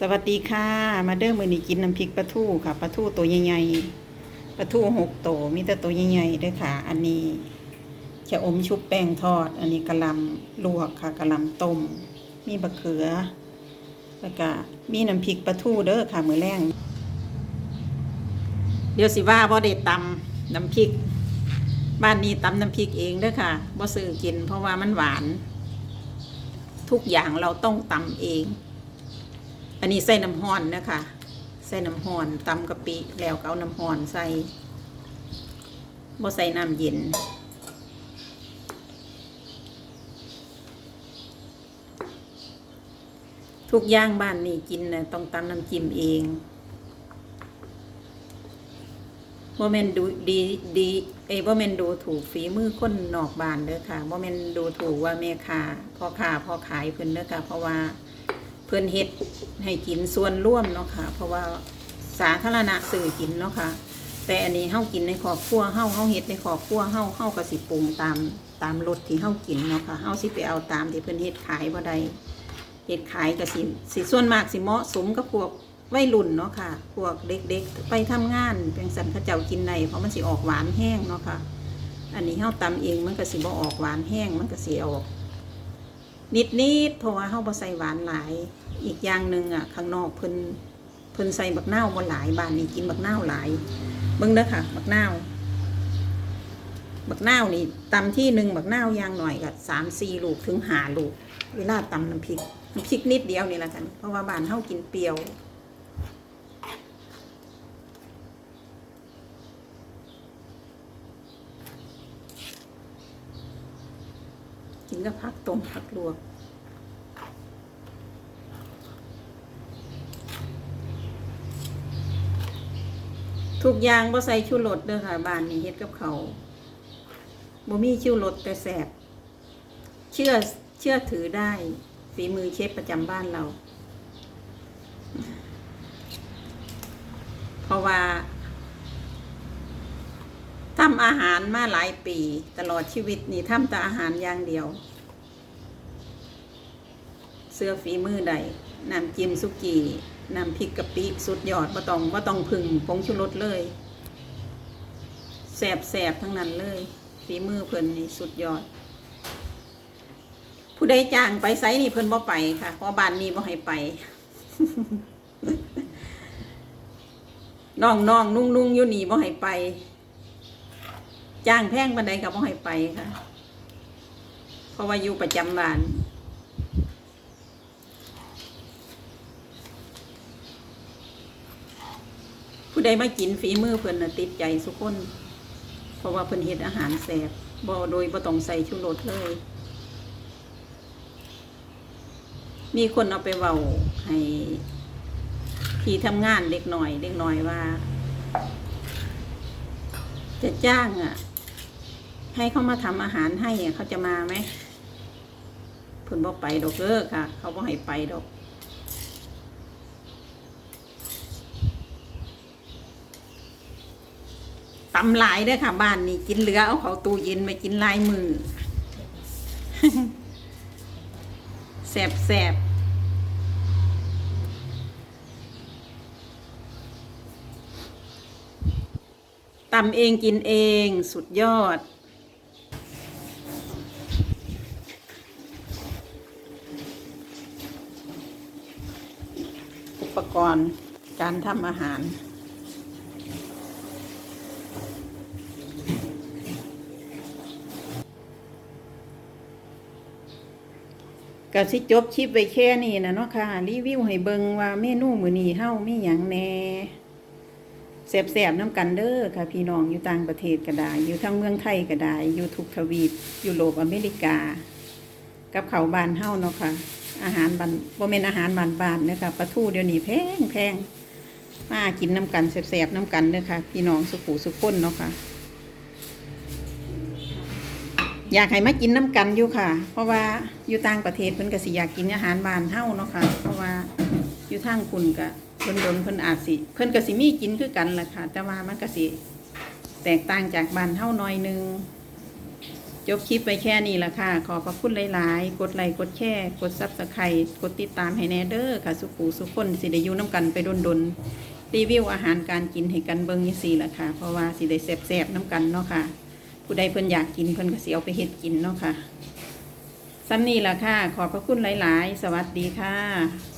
สวัสดีค่ะ มาเด้อมือนี้กินน้ำพริกปลาทูค่ะปลาทูตัวใหญ่ๆปลาทูหกตัวมีแต่ตัวใหญ่ๆเด้วยค่ะ อันนี้ชะอมชุบแป้งทอด อันนี้กะหล่ำลวกค่ะกะหล่ำต้ม มีบะเขือแล้วก็มีน้ำพริกปลาทูเด้อค่ะมือแรงเดี๋ยวสิว่าบ่ได้ตำน้ำพริก บ้านนี้ตำน้ำพริกเองเด้อค่ะบ่ซื้อกินเพราะว่ามันหวาน ทุกอย่างเราต้องตำเอง อันนี้ใส่น้ำห้อนนะคะใส่น้ำห้อนตำกะปิแล้วก็เอาน้ำห้อนใส่บ่ใส่น้ำเย็นทุกอย่างบ้านนี่กินนะต้องตำน้ำจิ้มเองบ่แม่นดูดีดีเอ้บ่แม่นดูถูกฝีมือคนนอกบ้านเด้อค่ะบ่แม่นดูถูกว่าแม่ค้าพ่อค้าพ่อขายเพิ่นเด้อค่ะเพราะว่า เพื่อนเฮ็ดให้กินส่วนร่วมเนาะค่ะ เพราะว่าสาธารณะสื่อกินเนาะค่ะ แต่อันนี้เฮากินในครอบครัวเฮาเฮาเฮ็ดในครอบครัวเฮาเฮาก็สิปรุงตามตามรสที่เฮากินเนาะค่ะเฮาสิไปเอาตามที่เพิ่นเฮ็ดขายบ่ได้เฮ็ดขายก็สิสิส่วนมากสิเหมาะสมกับพวกวัยรุ่นเนาะค่ะ พวกเด็กๆ ไปทำงานเป็นสันเขาเจ้ากินได้เพราะมันสิออกหวานแห้งเนาะค่ะ อันนี้เฮาตำเองมันก็สิบ่ออกหวานแห้งมันก็สิออก นิดนิดๆเพราะว่าเฮาบ่ใส่หวานหลาย อีกอย่างหนึ่งอะข้างนอกเพิ่นเพิ่นใส่บักนาวบ่หลายบ้านนี้กินบักนาวหลายเบิ่งเด้อค่ะ บักนาวบักนาวนี่ตำที่หนึ่งบักนาวยางหน่อยกับสามสี่ลูกถึงห้าลูก เวลาตำน้ำพริกน้ำพริกนิดเดียวนี่ละกันเพราะว่าบ้านเฮากินเปรี้ยว กินกับผักต้มผักลวกทุกอย่างบ่ใส่ชูรสเด้อค่ะบ้านนี้เฮ็ดกับเขาบ่มีชูรสแต่แสบเชื่อเชื่อถือได้ฝีมือเชฟประจำบ้านเรา เพราะว่าทำอาหารมาหลายปี ตลอดชีวิตนี่ทำแต่อาหารอย่างเดียว เสื้อฝีมือใดน้ำจิ้มสุกี้น้ำพริกกะปิสุดยอดบ่ต้องบ่ต้องพึ่งผงชูรสเลยแสบแสบทั้งนั้นเลย ฝีมือเพิ่นนี่สุดยอด ผู้ใดจ้างไปไซนี่เพิ่นบ่ไปค่ะเพราะบ้านนี้บ่ให้ไปน้องน้องนุ่งนุ่งอยู่นี่บ่ให้ไป จ้างแพงบันไดก็บ่ให้ไปค่ะ เพราะว่าอยู่ประจำบ้าน ผู้ใดมากินฝีมือเพิ่นน่ะติดใจสุกคน เพราะว่าเพิ่นเฮ็ดอาหารแซ่บบ่โดยบ่ต้องใส่ชูรสเลย มีคนเอาไปเว้าให้ที่ทำงานเด็กหน่อยเด็กหน่อยว่า จะจ้างอะ ให้เขามาทำอาหารให้อะเขาจะมาไหมเพิ่นบ่ไปดอกเด้อค่ะ เขาบ่ให้ไปดอกำหลายเด้อค่ะ บ้านนี่กินเหลือเอาเขาตู้เย็นไปกินลายมือแสบแสบตำเองกินเองสุดยอด อุปกรณ์การทำอาหาร ก็สิจบคลิปไว้แค่นี้นะเนาะค่ะ รีวิวให้เบิงว่าเมนูมือนี้เฮามีหยังแน่แซ่บๆน้ำกันเด้อค่ะ พี่น้องอยู่ต่างประเทศก็ได้ อยู่ทั้งเมืองไทยก็ได้ อยู่ทุกทวีปยุโรปอเมริกา กับเขาบานเฮาเนาะค่ะ อาหารบานบ่แม่นอาหารบานบานเด้อค่ะปลาทูเดี๋ยวนี้แพงแพงมากินน้ำกันแซ่บๆน้ำกันเด้อค่ะ พี่น้องสุขุสุขคนเนาะค่ะ อยากให้มากินน้ำกันอยู่ค่ะ เพราะว่าอยู่ต่างประเทศเพิ่นก็สิอยากกินอาหารบ้านเฮาเนาะค่ะ เพราะว่าอยู่ทางคุณก็เพิ่นโดนเพิ่นอาจสิ เพิ่นก็สิมีกินคือกันแหละค่ะ แต่ว่ามันก็สิแตกต่างจากบ้านเฮาน้อยนึงจบคลิปไปแค่นี้ละค่ะ ขอขอบคุณหลาย ๆ กดไลค์ กดแชร์ กดซับสไครต์กดติดตามให้แนเดอร์ค่ะ สุขูสุขคนสิได้อยู่น้ำกันไปดนดนรีวิวอาหารการกินให้กันเบิ้งยี่สี่ละค่ะ เพราะว่าสิได้แซ่บน้ำกันเนาะค่ะ ผู้ใดเพิ่นอยากกินเพิ่นก็เสียเอาไปเฮ็ดกินเนาะค่ะซ้ำนี่ล่ะค่ะ ขอบพระคุณหลาย ๆ สวัสดีค่ะ